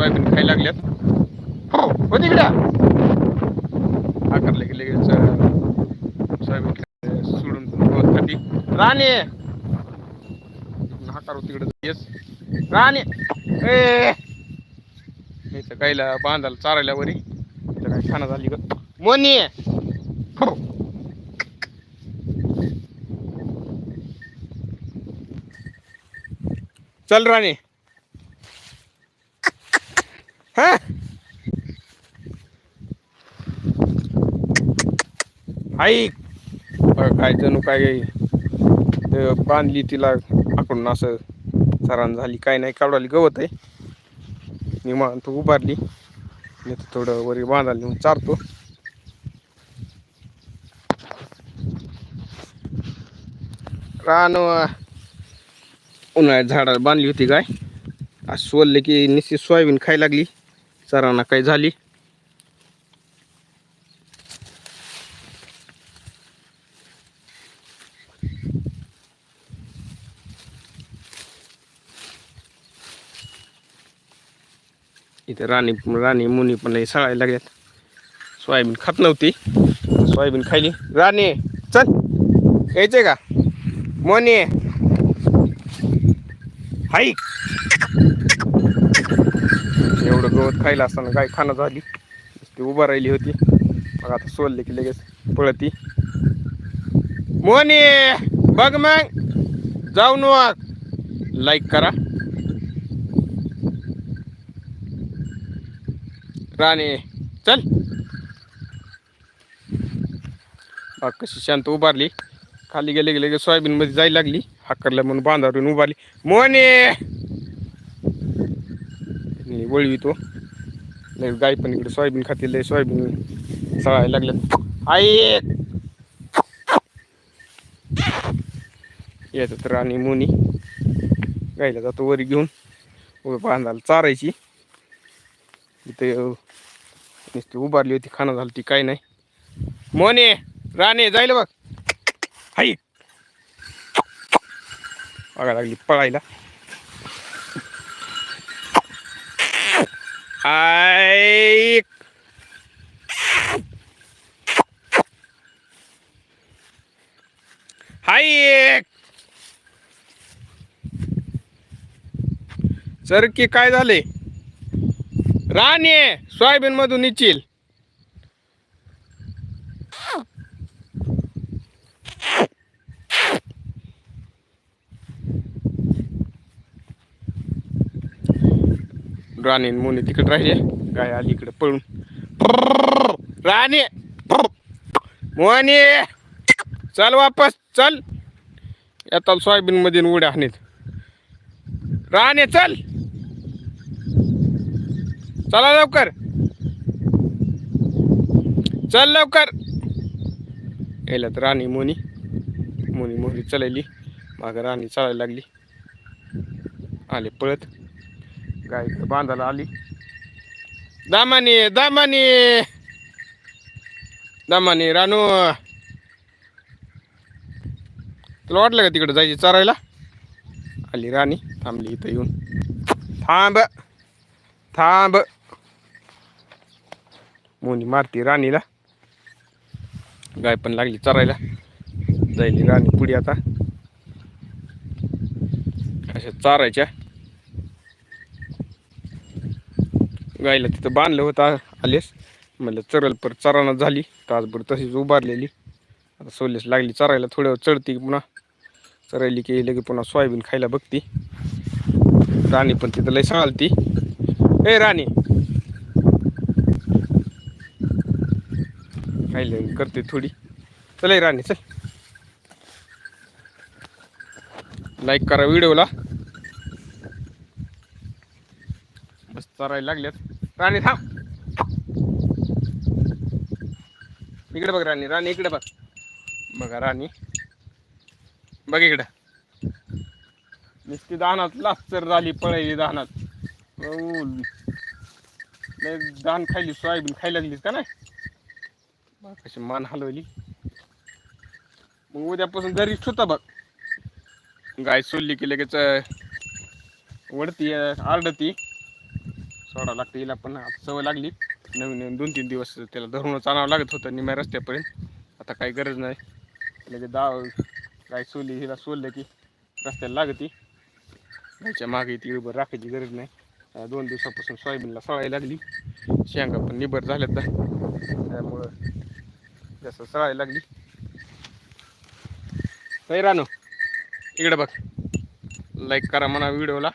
Soybean खायला लागल्यात. हो हो तिकडे. आकारले की लगेच सोयाबीन सोडून गवत खाती हो, राणे! हाकार तिकडे. येस. राणे! ए! इथं गायला बांधायला चारायला वरी. इथं काय खाना झाली ग मोनी! हो. चल राणे. हा? ऐक काय जणू काय बांधली तिला आकडून असं सरान झाली काय नाही काढवाली गवत आहे. निवांत उभारली. मी तर थोडं वरी बांधायला नेऊन चारतो. रान उन्हाळ्यात झाडाला बांधली होती गाय आज सोलले की निश्चित सोयाबीन खायला लागली. चरांना काही झाली. इथे राणी राणी मुनी पण लई सळायला लागल्यात. सोयाबीन खात नव्हती. सोयाबीन खायली. राणी चल. यायचंय का? मोनी. हाई एवढं गवत खायला असताना गाय खाणं झाली? ती उभा राहिली होती. मग आता सोडले की लगेच पळती. मोनी बघ मग. जाऊ नवाक लाईक करा. राणे चल. बाग कशी शांत उभारली. खाली गेले गेले सोयाबीन मध्ये जायला लागली. हाकरल्या म्हणून बांधावरून उभारली. मोने! आणि वळवी तो गाय पण इकडे सोयाबीन खाते सोयाबीन सळायला लागल्यात. आई! येतात राणी मोनी. गायला जातो वरी घेऊन. उभं बांधायला चारायची. इथे नुसती उभारली होती खाना झाली ती काय नाही. मोने राणे जायला बघ. हाई बघा लागली पळायला. हाय हाय सर की काय झाले? राणे सोयाबीन मधून निचिल राणी मुनी तिकडे राहिले. गाय आली इकडे पळून. राणी! मोनी! चल वापस चल. येताल सोयाबीन मध्ये उड्या आणत राणे चल. चला लवकर. चल लवकर. यायला तर राणी मोनी. मोनी मोहरी चलायली. मागं राणी चालायला लागली. आले पळत. गाय बांधायला आली. दामानी दामानी. दामानी रानू. तुला वाटलं का तिकडे जायची चरायला? आली राणी थांबली इथं येऊन. थांब थांब. मोनी मारती राणीला. गाय पण लागली चरायला. जायली राणी पुढे आता. अशा चारायच्या. गायला तिथं बांधलं होतं आलेस. म्हणलं चरल पर चराना झाली. तासभर तशीच उभारलेली. आता सोलेस लागली चरायला थोड्या वेळ चढती पुन्हा. चरायली की लगे पुन्हा सोयाबीन खायला बघती. राणी पण तिथं लय सांगती ए राणी! खायला करते थोडी. चल राणी चल. लाईक करा व्हिडिओला. चरायला लागल्यात राणी थांब. इकडे बघ राणी राणी इकडे बघ. बघा राणी. बघ इकडं. नुसती दानात लास्तर झाली पळायली दानात. दान खायली सोयाबीन खायला लागलीस का नाही? कशी मान हलवली. मग उद्यापासून जरी होता बघ. गाय सोडली की लगेच वडती आरडती. सोडावं लागतं. हिला पण आता सवय लागली. नवीन नवीन दोन तीन दिवस त्याला धरूनच आणावं लागत होतं. निम्या रस्त्यापर्यंत. आता काही गरज नाही. लगेच दाव काय सोली हिला सोललं की रस्त्याला लागती. गायच्या मागे ती उभं राखायची गरज नाही. दोन दिवसापासून सोयाबीनला सळायला लागली. शेंगा पण निबर झाल्यात त्यामुळं जास्त सळायला लागली. काही राहणं इकडे बघ. लाईक करा म्हणा व्हिडिओला.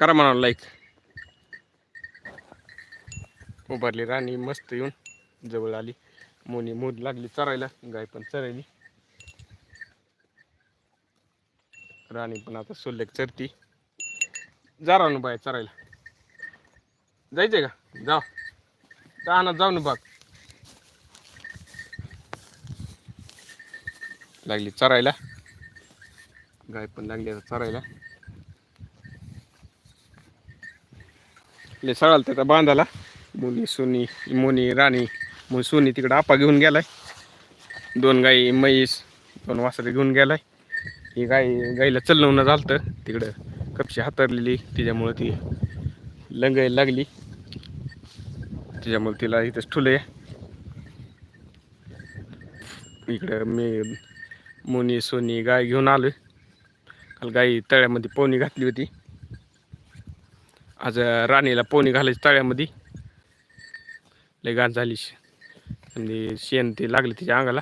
करा म्हणाला लाईक उभारली राणी मस्त येऊन जवळ आली. मोनी मोद लागली चरायला गाय पण चरायली. राणी पण आता सोल्लेक चरती. जा रानू बाय चरायला. जायचंय का? जाव ना जाऊ ना बाग. लागली चरायला. गाय पण लागली आता चरायला. ले सळाल त्याचा बांधाला. मुनी सोनी मोनी राणी मग सोनी तिकडं आपा घेऊन गेलाय. दोन गाई म्हैस दोन वासरे घेऊन गेलाय. ही गाय गाईला चलवणं झालतं. तिकडं कपशी हातरलेली तिच्यामुळं ती लंगायला लागली. त्याच्यामुळे तिला इथंच ठुले इकडं मी मोनी सोनी गाय घेऊन आलो काल गाई तळ्यामध्ये पोहणी घातली होती. आज राणीला पोणी घालायची तळ्यामध्ये. लय गाठ झाली आणि म्हणजे शेण ते लागले तिच्या अंगाला.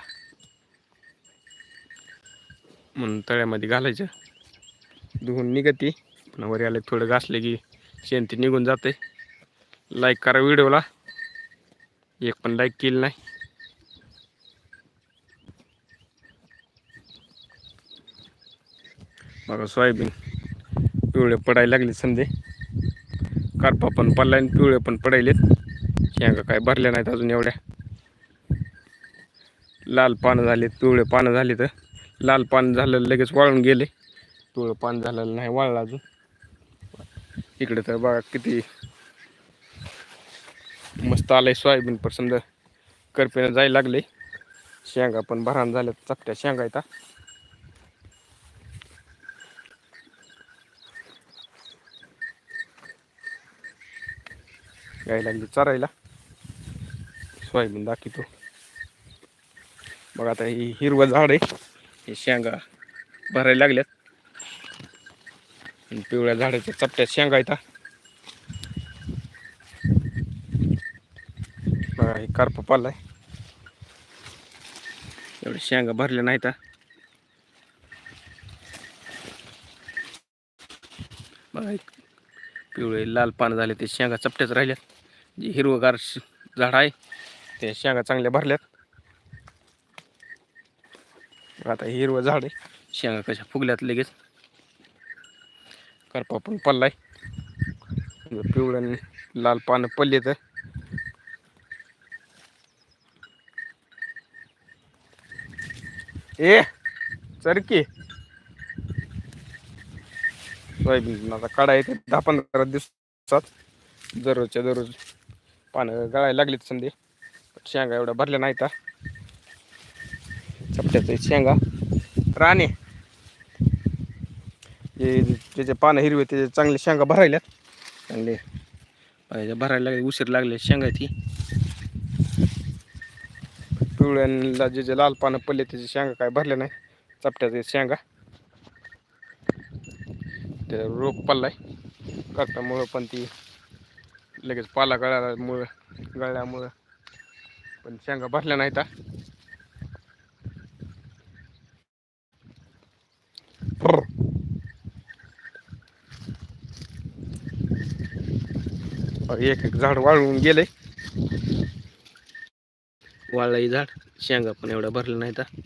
म्हणून तळ्यामध्ये घालायचं. धुवून निघते. पण वर आले थोडं घासले की शेण ते निघून जाते लाईक करा व्हिडिओला. एक पण लाईक केली नाही. बघा सोयाबीन. पिवळे पडायला लागले समजे. करपा पण पडला आणि पिवळे पण पडायलेत. शेंगा काय भरल्या नाहीत अजून एवढ्या. लाल पानं झालेत पिवळे पानं झाले तर लाल पान झालं लगेच वाळून गेले. पिवळं पान झालेलं नाही वाळलं अजून. इकडे तर बघा किती मस्त आलंय सोयाबीन पण समजा करपेनं जायला लागले. शेंगा पण भरान झाल्यात चपट्या शेंगा येतात यायला लागली चरायला. सोयाबीन दाखवतो. बघा आता ही हिरवं झाड आहे. हे शेंगा भरायला लागल्यात. पिवळ्या झाडाच्या चपट्यात शेंगा येतात बघा हे कार्प आहे एवढे शेंगा भरल्या नाहीत बघा एक पिवळे लाल पानं झाले ते शेंगा चपट्याच राहिल्यात. जे हिरवगार झाड आहे. ते शेंगा चांगल्या भरल्यात. आता हे हिरवं झाड आहे. शेंगा कशा फुगल्यात लगेच. करपा पण पडलाय. पिवळं आणि लाल पानं पडले तर ए चरकी सोयाबीन आता काढा येते दहा पंधरा दिवसात. दररोजच्या दररोज पानं गळायला लागलीत संधी शेंगा एवढ्या भरल्या नाही तर चपट्याचं शेंगा. राणे. हे त्याचे पानं हिरवे त्याचे चांगले शेंगा भरायल्यात. चांगले. भरायला लागले उशीर लागले शेंगा ती. पिवळ्यांना जे जे लाल पानं पडले त्याचे शेंगा काय भरले नाही चपट्याचे शेंगा. ते रोग पडलाय. करतामुळं पण ती लगेच पाला गळाल्यामुळं गळल्यामुळं पण शेंगा भरल्या नाहीत एक एक झाड वाळून गेले. वाळलं झाड. शेंगा पण एवढा भरला नाही तर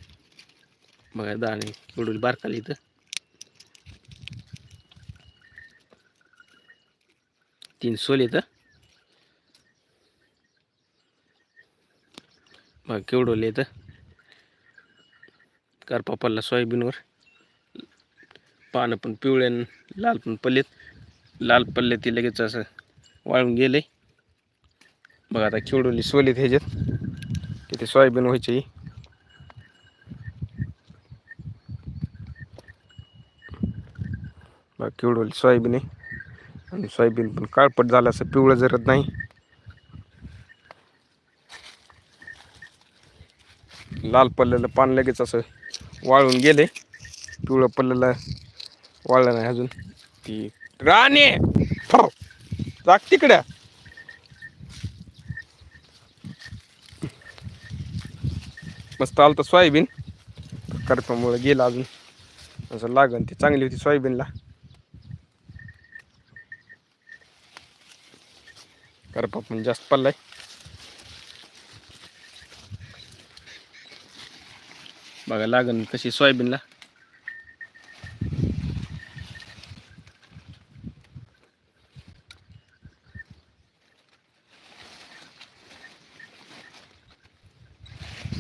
मग दाणे केवढी बारकाली इथं. तीन सोल तर पहा केवढवले तर करपा पडला सोयाबीनवर. पानं पण पिवळे लाल पण पल्लेत लाल पल्ले ती लगेच असं वाळून गेले. बघा आता केवढवली सोलीत ह्याच्यात. किती सोयाबीन व्हायचे. बघा केवढवली सोयाबीन आहे. आणि सोयाबीन पण काळपट झालं असं पिवळं जरत नाही. लाल पल्ल्याला पान लगेच असं वाळून गेले. पिवळं पल्ल्याला वाळलं नाही अजून. ती राणे! जाग तिकडं. मस्त आलं तर सोयाबीन. करपामुळे गेला अजून. असं लागन ती चांगली होती सोयाबीनला. करपा पण जास्त पडलाय. बघा लागन कशी सोयाबीनला.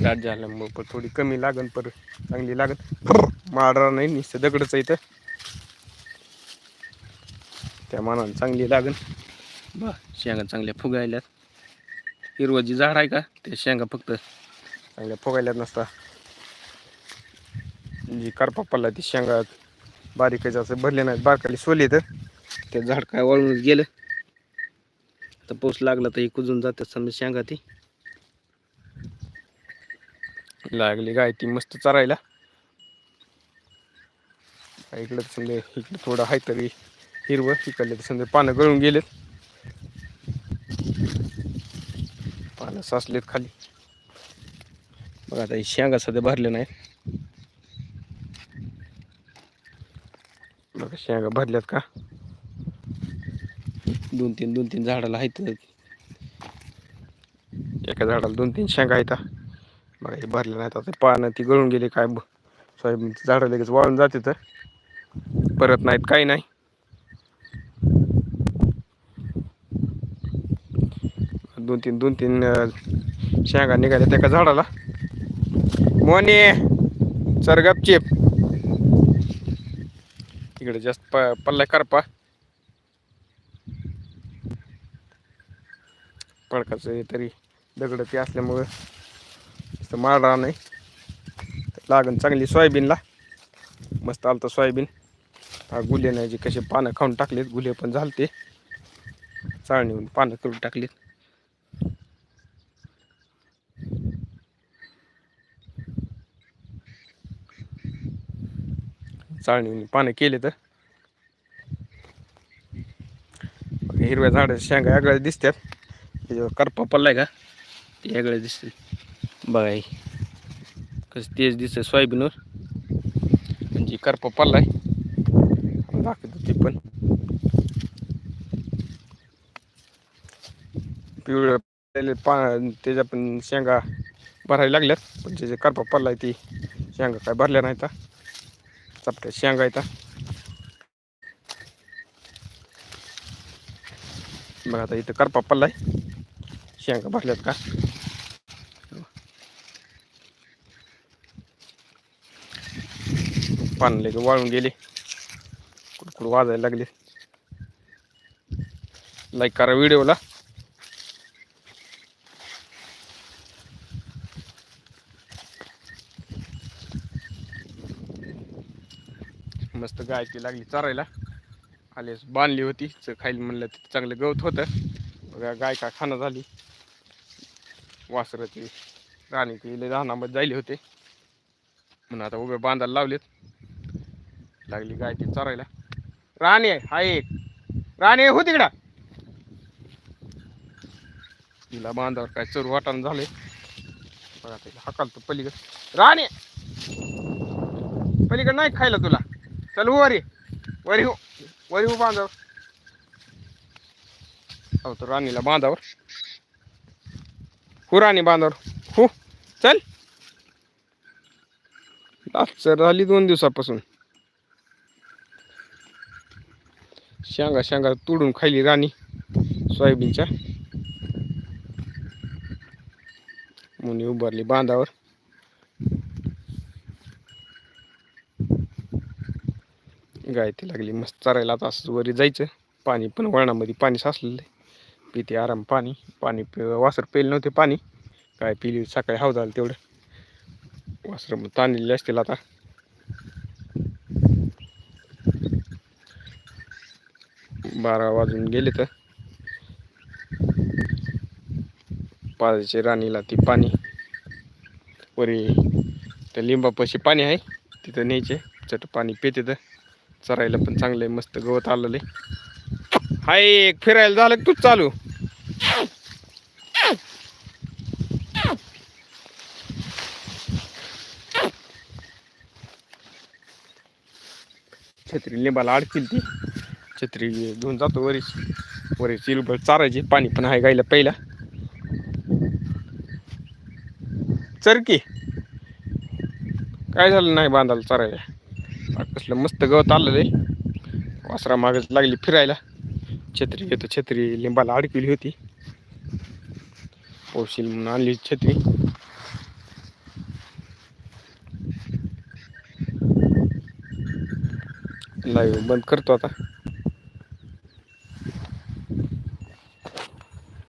दाट झाल्यामुळे पण थोडी कमी लागन पर चांगली लागन. माडरा नाही नुसतं दगडच इथं. त्या मानाने चांगली लागन. बा शेंगा चांगल्या फुगायल्यात. हिरवं जी झाड आहे का ते शेंगा फक्त चांगल्या फुगायल्यात नसता. जी करपापाला ती शेंगा बारीक असं भरले नाहीत बारकाली सोली तर ते झाड काय वळून गेलं. तर पाऊस लागला तर ही कुजून जातात समजा शेंगा ती. लागली गाय ती मस्त चरायला. इकडं समजा इकडं थोडं आहे तरी हिरवं इकडले तर समजा पानं गळून गेलेत. पानं साचलेत खाली. बघा आता ही शेंगा सध्या भरले नाहीत बघा शेंगा भरल्यात का? दोन तीन दोन तीन झाडाला आहेत. एका झाडाला दोन तीन शेंगा आहेत. बघा हे भरले नाहीत. आता पानं ती गळून गेली काय? ब- सोयाबीनची झाडं लगेच वाळून जाते तर. परत नाहीत काही नाही. दोन तीन दोन तीन शेंगा निघाल्या एका झाडाला. मोने सरगप तिकडे जास्त प पल्ला करपा पडकाचं हे तरी दगड ते असल्यामुळं जास्त माळरा नाही. लागण चांगली सोयाबीनला. मस्त आलं तर सोयाबीन. हा गुले नाही जे कसे पानं खाऊन टाकलेत गुले पण झालते. चाळणीहून पानं करून टाकलीत. चाळणी पानं केले तर. हिरव्या झाडाच्या शेंगा वेगळ्या दिसतात त्याच्यावर करपा पडलाय का ते वेगळ्या दिसते बघा कसं तेच दिसतं सोयाबीनवर. म्हणजे करपा पडलाय दाखवतो ते पण. पिवळ्या पा त्याच्या पण शेंगा भरायला लागल्यात. पण त्याचे करपा पडलाय ती शेंगा काय भरल्या नाही तर चपट्या शेंगा इथं मग आता इथं करपा पल्ला आहे शेंगा भरल्यात का? पानले की वाळून गेले. कुडकुड वाजायला लागले. लाईक करा व्हिडिओला गायची गाय ती लागली चरायला. आलेस बांधली होती. च खायला म्हणलं तिथं चांगलं गवत होतं. बघा गाय का खाणं झाली. वासरं राणी ती लय रानामध्ये जायले होते. म्हणून आता उभे बांधायला लावलेत. लागली गाय ती चरायला. राणी आहे हा एक. राणी हो तिकडं. तिला बांधावर काय चरू वाटाण झाले बघा तिला हकालतो पलीकडे. राणी! पलीकडे नाही खायला तुला. चल हो वरी. वरी हो. वरी हो बांधावर. हो तर राणीला बांधावर. हो राणी बांधावर. हो. चल. सर झाली दोन दिवसापासून. शेंगा शेंगा तोडून खाली राणी सोयाबीनच्या. मुनी उभारली बांधावर. गायती लागली. मस्त चरायला आता असं वरी जायचं. पाणी पण वळणामध्ये पाणी साचलेलं आहे. पिते आराम पाणी. पाणी पि वासर पेल नव्हते पाणी. काय पिली सकाळी हाव झालं तेवढं. वासर मग ताणलेले असतील आता. बारा वाजून गेले तर. पाण्याची राणीला ती पाणी. वरी त्या लिंबापाशी पाणी आहे. तिथं न्यायचे. चट पाणी पिते तर. चरायला पण चांगलं आहे मस्त गवत आलेलं. आहे हाय एक फिरायला झालं की तूच चालू? छत्री लिंबाला अडकील ती. छत्री घेऊन जातो वरीच वरीच इलबळ चारायची पाणी पण आहे गायला पहिला. चरकी काय झालं नाही बांधायला चारायला? कसलं मस्त गवत आलेलं आहे. वासरा मागच लागली फिरायला. छत्री घेतो छत्री लिंबाला अडकली होती. पोशील म्हणून आणली छत्री. लाईव्ह बंद करतो आता.